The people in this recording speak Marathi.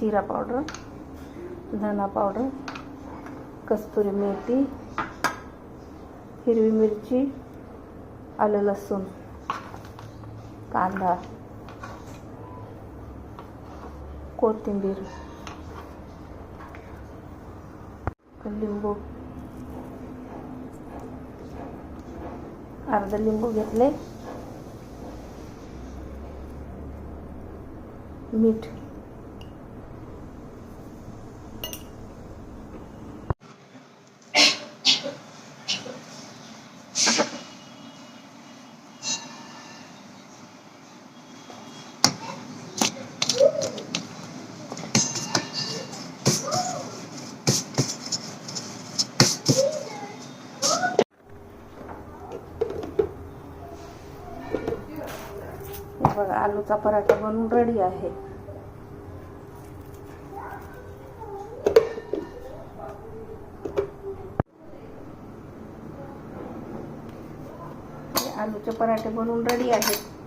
जिरा पावडर धना पावडर कस्तुरी मेथी हिरवी मिरची आलं लसूण कांदा कोथिंबीर लिंबू. अर्ध लिंबू घेतले. मीठ. बघा आलूचा पराठा बनवून रेडी आहे. आलूचे पराठे बनवून रेडी आहेत.